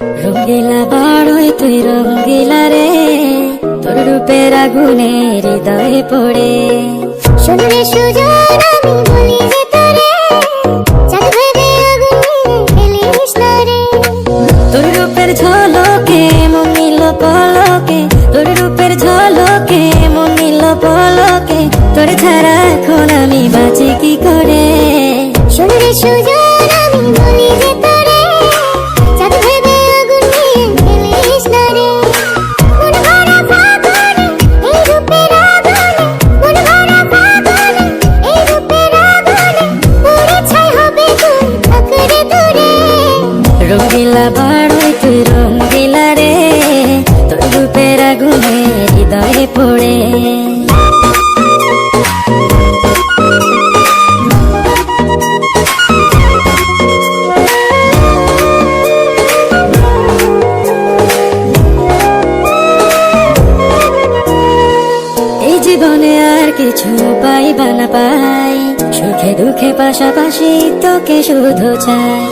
রঙ্গিলা বাড়ই তুই রঙ্গিলা রে। তোর রূপের আগুনে হৃদয়ে পড়ে। শুনলে সুজন আমি বলি যে তোরে চাঁদ ভেবে আগুন খেলিস না রে। তোর রূপের ঝলকে মনিল পলকে তোর রূপের ঝলকে মনিল পলকে তোর ছাড়া এখন আমি বাঁচি কি করে? শুনলে সুজন আমি বলি যে তোরে হৃদয়ে পড়ে। জীবনে আর কিছু পাইবা না পাই সুখে দুঃখে পাশাপাশি তোকে শুধু চাই।